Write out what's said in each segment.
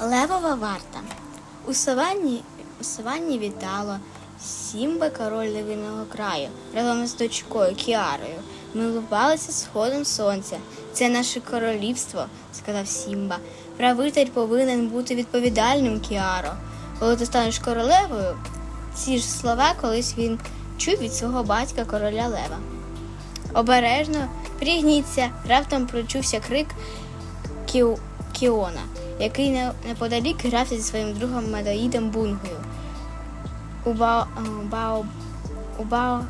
Левова варта. У саванні, у саванні вітало Сімба, король левиного краю, разом з дочкою Кіарою. Милувалися сходом сонця. Це наше королівство, сказав Сімба. Правитель повинен бути відповідальним, Кіаро. Коли ти станеш королевою, ці ж слова колись він чув від свого батька короля Лева. Обережно пригніться, раптом почувся крик Кіу... Кіона, який неподалік грався зі своїм другом Медоїдом Бунгою. У е, Бао... У Бао...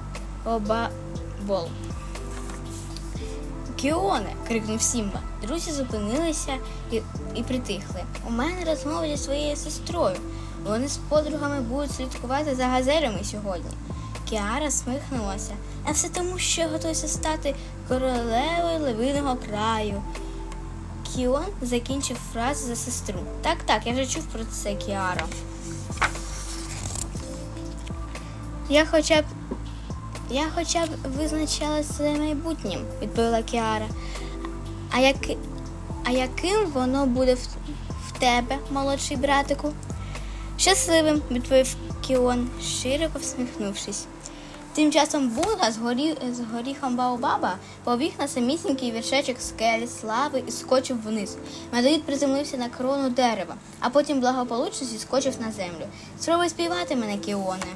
Бол. Кіоне. крикнув Сімба. Друзі зупинилися і, і притихли. У мене розмова зі своєю сестрою. Вони з подругами будуть слідкувати за газелями сьогодні. Кіара смихнулася. А все тому, що я готуюся стати королевою левиного краю. Кіон закінчив фразу за сестру. Так, так, я вже чув про це, Кіаро. Я хоча б. Я хоча б визначалася майбутнім, відповіла Кіара. А, як... а яким воно буде в... в тебе, молодший братику? Щасливим, відповів Кіон, широко всміхнувшись. Тим часом Бунга з, горі... з горіхом побіг на самісінький віршечок скелі слави і скочив вниз. Медоїд приземлився на крону дерева, а потім благополучно зіскочив на землю. Спробуй співати мене, Кіоне.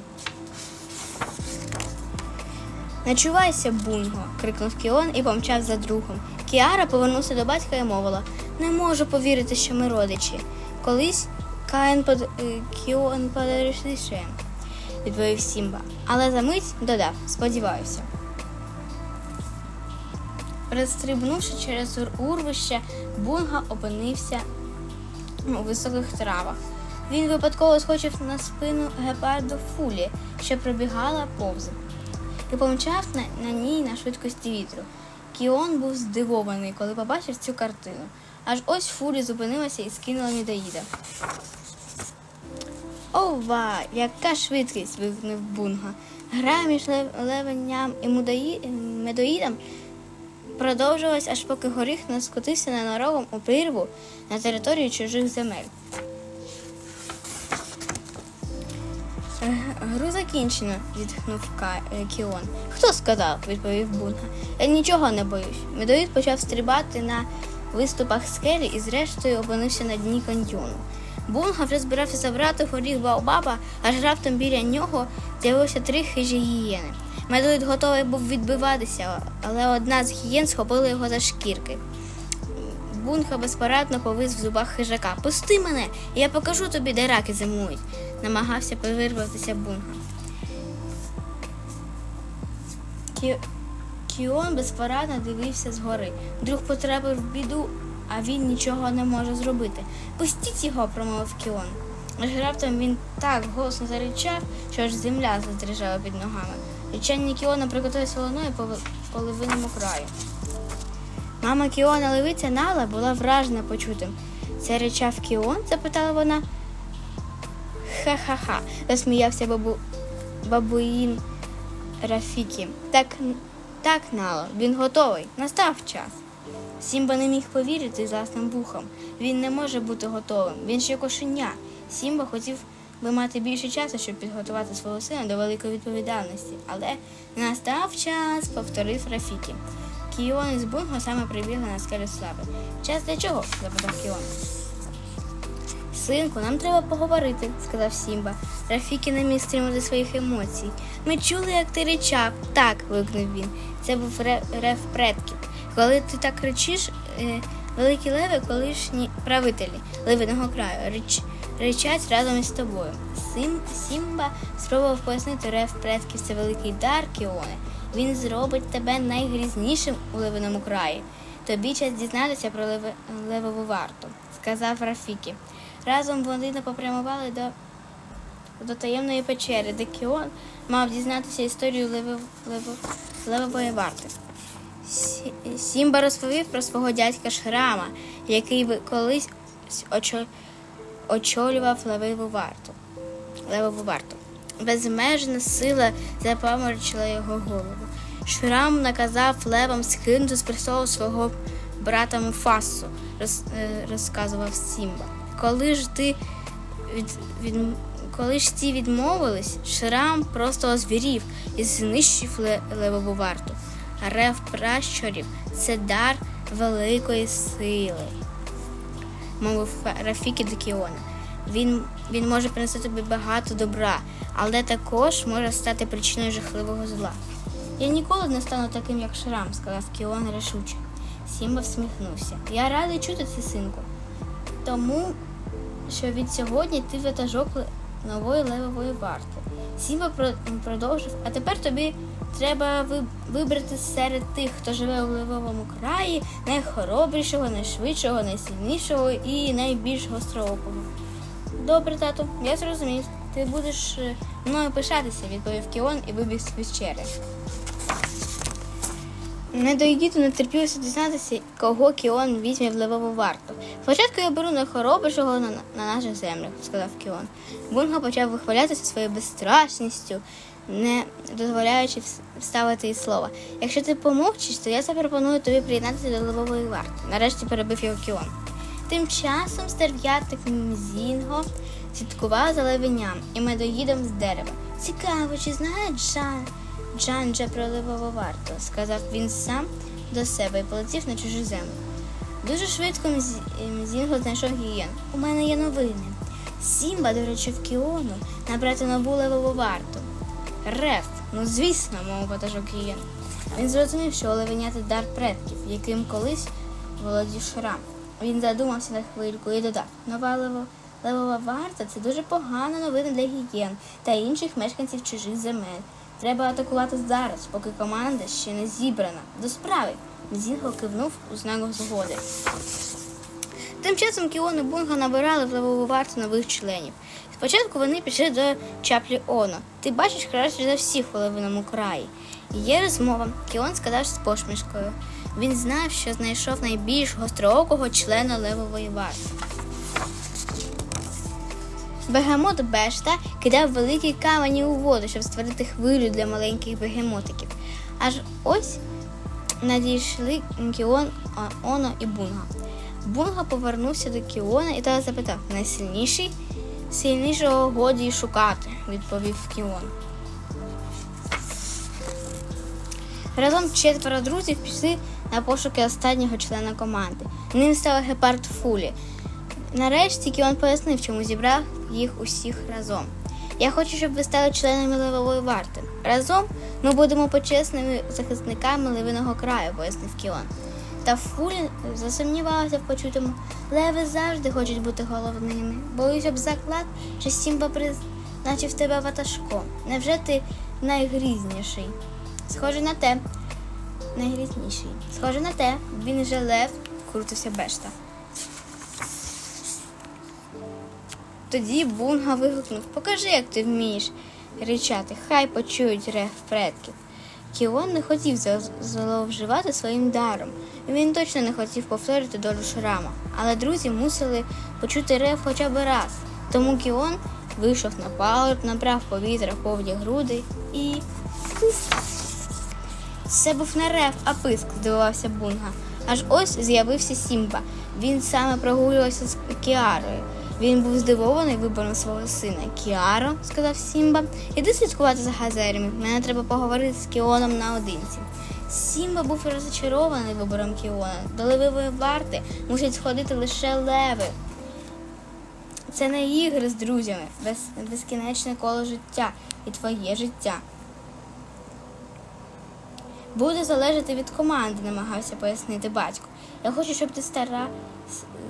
Начувайся, Бунго, крикнув Кіон і помчав за другом. Кіара повернувся до батька і мовила: Не можу повірити, що ми родичі. Колись Каїн под... Кіон подорожніше, відповів Сімба. Але за мить додав, сподіваюся. Розстрибнувши через урвище, Бунга опинився у високих травах. Він випадково схочив на спину гепарду Фулі, що пробігала повз і помчав на, на ній на швидкості вітру. Кіон був здивований, коли побачив цю картину. Аж ось фурі зупинилася і скинула мідоїда. Ова, яка швидкість! вигукнув Бунга. Гра між левенням і медоїдом продовжилась, аж поки горіх не скотився ненароком у прірву на території чужих земель. Гру закінчено, зітхнув е, Кіон. Хто сказав? відповів Бунга. Я нічого не боюсь. Медоїд почав стрибати на виступах скелі і зрештою опинився на дні каньйону. Бунга вже збирався забрати горіх Баобаба, аж раптом біля нього з'явилося три хижі гієни. Медоїд готовий був відбиватися, але одна з гієн схопила його за шкірки. Бунга безпорадно повис в зубах хижака. Пусти мене, я покажу тобі, де раки зимують, намагався повирватися Бунга. Кі... Кіон безпорадно дивився згори. Друг потрапив в біду, а він нічого не може зробити. Пустіть його, промовив Кіон. Аж раптом він так голосно заричав, що аж земля задрижала під ногами. Речання Кіона прикотилося волною по по левиному краю. Мама Кіона левиця Нала була вражена почутим. Це речав Кіон? запитала вона. Ха-ха-ха, засміявся бабу... бабуїн Рафікі. Так, так, Нало, він готовий. Настав час. Сімба не міг повірити власним вухам. Він не може бути готовим. Він ще кошеня. Сімба хотів би мати більше часу, щоб підготувати свого сина до великої відповідальності. Але настав час, повторив Рафікі. Кіон із Бунго саме прибігли на скелю слави. Час для чого? запитав Кіон. Синку, нам треба поговорити, сказав Сімба. Рафікі не міг стримати своїх емоцій. Ми чули, як ти ричав. Так, вигукнув він. Це був рев предків. Коли ти так кричиш, е, великі леви, колишні правителі левиного краю, рич, ричать разом із тобою. Сим, Сімба спробував пояснити рев предків це великий дар Кіоне. Він зробить тебе найгрізнішим у левиному краї. Тобі час дізнатися про леве, левову варту, сказав Рафікі. Разом вони попрямували до, до таємної печери, де Кіон мав дізнатися історію лево, лево, левової варти. Сі- Сімба розповів про свого дядька Шрама, який колись очо- очолював левову варту. Левову варту. Безмежна сила запаморочила його голову. Шрам наказав левам скинути з престолу свого брата Муфасу, роз, е, розказував Сімба. коли ж ти від, від, коли ж ті відмовились, Шрам просто озвірів і знищив левову варту. Рев пращурів це дар великої сили, мовив Рафікі до Кіона. Він, він може принести тобі багато добра, але також може стати причиною жахливого зла. Я ніколи не стану таким, як Шрам, сказав Кіон рішуче. Сімба всміхнувся. Я радий чути це, синку. Тому що від сьогодні ти ватажок нової левової варти. Сімба продовжив, а тепер тобі треба вибрати серед тих, хто живе у левовому краї, найхоробрішого, найшвидшого, найсильнішого і найбільш гостроокого. Добре, тату, я зрозумів. Ти будеш е, мною пишатися, відповів Кіон і вибіг з пещери. Недоїдіту не терпілося дізнатися, кого Кіон візьме в левову варту. Спочатку я беру найхоробрішого на, на наших землях, сказав Кіон. Бунга почав вихвалятися своєю безстрашністю, не дозволяючи вставити і слова. Якщо ти помовчиш, то я запропоную тобі приєднатися до левової варти. Нарешті перебив його Кіон. Тим часом стерв'ятник Мзінго слідкував за левеням і медоїдом з дерева. Цікаво, чи знає Джан, Джанджа про левову варту, сказав він сам до себе і полетів на чужу землю. Дуже швидко Мзі- Мзінго знайшов гієн. У мене є новини. Сімба доручив Кіону набрати нову левову варту. Реф, ну звісно, мов ватажок гієн. Він зрозумів, що левеняти дар предків, яким колись володів Шрам. Він задумався на хвильку і додав: нова лево, левова варта це дуже погана новина для гієн та інших мешканців чужих земель. Треба атакувати зараз, поки команда ще не зібрана. До справи. Зінго кивнув у знак згоди. Тим часом Кіон і Бунга набирали в левову варту нових членів. Спочатку вони пішли до чаплі Оно. Ти бачиш краще за всіх у левиному краї. Є розмова. Кіон сказав з посмішкою. Він знав, що знайшов найбільш гостроокого члена левової варти. Бегемот Бешта кидав великі камені у воду, щоб створити хвилю для маленьких бегемотиків. Аж ось надійшли Кіон, Оно і Бунга. Бунга повернувся до Кіона і та запитав: найсильніший? Сильнішого годі шукати, відповів Кіон. Разом четверо друзів пішли на пошуки останнього члена команди. Ним став гепард Фулі. Нарешті Кіон пояснив, чому зібрав їх усіх разом. Я хочу, щоб ви стали членами левової варти. Разом ми будемо почесними захисниками левиного краю, пояснив Кіон. Та Фулі засумнівався в почутому. Леви завжди хочуть бути головними. Боюсь об заклад, що Сімба призначив тебе ватажком. Невже ти найгрізніший? Схоже на те. Найгрізніший. Схоже на те, він же лев, крутився Бешта. Тоді Бунга вигукнув Покажи, як ти вмієш ричати, хай почують рев предків. Кіон не хотів зловживати своїм даром. Він точно не хотів повторити долю Шрама, але друзі мусили почути рев хоча б раз. Тому Кіон вийшов на палуб, набрав повітря повні груди і. Це був не рев, а писк, здивувався Бунга. Аж ось з'явився Сімба. Він саме прогулювався з Кіарою. Він був здивований вибором свого сина. Кіаро, сказав Сімба, іди слідкувати за газерами. Мене треба поговорити з Кіоном наодинці. Сімба був розчарований вибором Кіона. До левової варти мусять сходити лише леви. Це не ігри з друзями, без, безкінечне коло життя і твоє життя. Буде залежати від команди, намагався пояснити батько. Я хочу, щоб ти стара...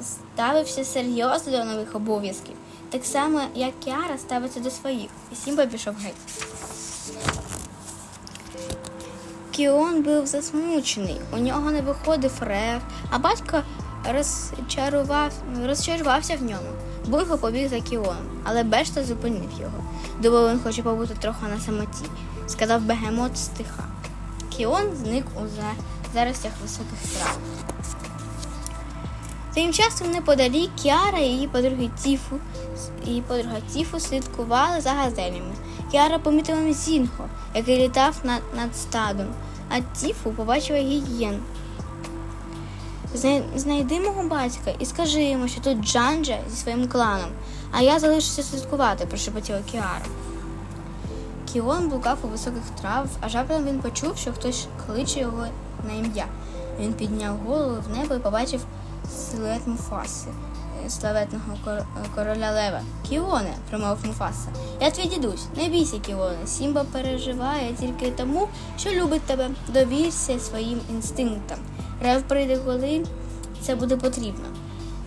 ставився серйозно до нових обов'язків, так само, як Кіара ставиться до своїх. І Сімба пішов геть. Кіон був засмучений, у нього не виходив рев, а батько розчарував... розчарувався в ньому. Бунго побіг за Кіоном, але Бешта зупинив його. Думав, він хоче побути трохи на самоті, сказав бегемот стиха. Кіон зник у заростях високих трав. Тим часом неподалік Кіара і її подруги Тіфу її подруга Тіфу слідкували за газелями. Кіара помітила Мзінго, який літав над, над стадом, а Тіфу побачила гієн. Знайди мого батька і скажи йому, що тут Джанджа зі своїм кланом, а я залишуся слідкувати, прошепотіла Кіара. Кіон блукав у високих травах, аж раптом він почув, що хтось кличе його на ім'я. Він підняв голову в небо і побачив силует Муфаси, е, славетного кор- короля Лева. Кіоне, промовив Муфаса. Я твій дідусь, не бійся, Кіоне. Сімба переживає тільки тому, що любить тебе. Довірся своїм інстинктам. Рев прийде, коли це буде потрібно.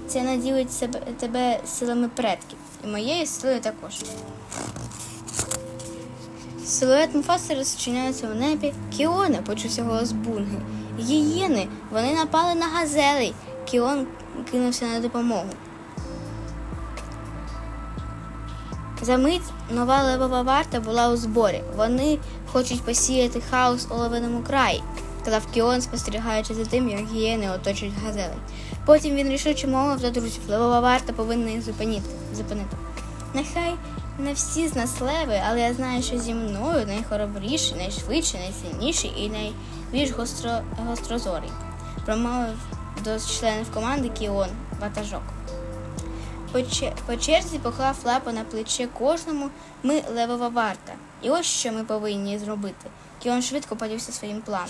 Це наділить себе, тебе силами предків, і моєю силою також. Силует Муфаси розчиняється у небі. Кіоне, почувся голос Бунги. Гієни, вони напали на газелей. Кіон кинувся на допомогу. За мить нова левова варта була у зборі. Вони хочуть посіяти хаос у левиному краї, сказав Кіон, спостерігаючи за тим, як гієни оточують газелей. Потім він рішуче мовив до друзів, левова варта повинна їх зупинити. зупинити. Нехай не всі з нас леви, але я знаю, що зі мною найхоробріший, найшвидший, найсильніший і найбільш гостро, гострозорий, промовив до членів команди Кіон Ватажок. По, че- по черзі поклав лапу на плече кожному. Ми левова варта. І ось що ми повинні зробити. Кіон швидко подівся своїм планом.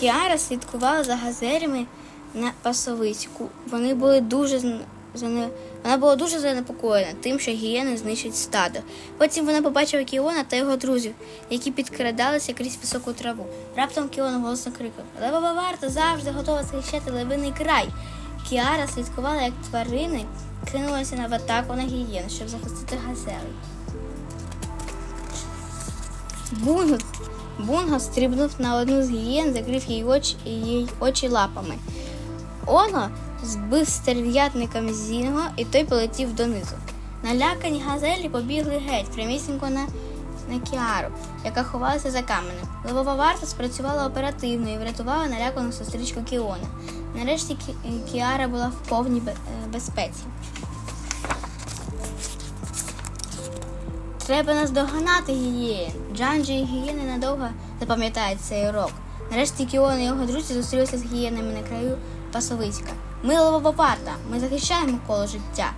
Кіара слідкувала за газелями на пасовиську. Вони були дуже зане- вона була дуже занепокоєна тим, що гієни знищать стадо. Потім вона побачила Кіона та його друзів, які підкрадалися крізь високу траву. Раптом Кіон голосно крикнув: Левова варта завжди готова захищати левиний край. Кіара слідкувала, як тварини кинулися на атаку на гієн, щоб захистити газелей. Бунго, Бунго стрибнув на одну з гієн, закрив їй очі, їй очі лапами. Оно збив стерв'ятника Зінго, і той полетів донизу. Налякані газелі побігли геть, прямісінько на, на Кіару, яка ховалася за каменем. Левова варта спрацювала оперативно і врятувала налякану сестричку Кіона. Нарешті Кі- Кіара була в повній е, безпеці. Треба наздоганати гієн. Джанджі і гієни надовго запам'ятають цей урок. Нарешті Кіон і його друзі зустрілися з гієнами на краю пасовиська. Ми ловова парта, ми захищаємо коло життя,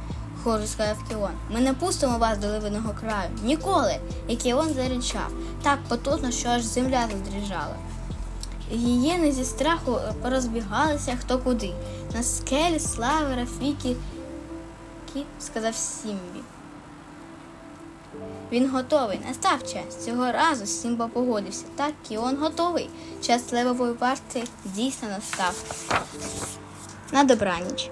хору сказав Кіон. Ми не пустимо вас до ливиного краю. Ніколи. І Кіон заричав. Так потужно, що аж земля задрижала. Гієни зі страху порозбігалися хто куди. На скелі слави Рафіки Кі, сказав Сімбі. Він готовий. Настав час. Цього разу Сімба погодився. Так, Кіон готовий. Час левової варти дійсно настав. На добраніч.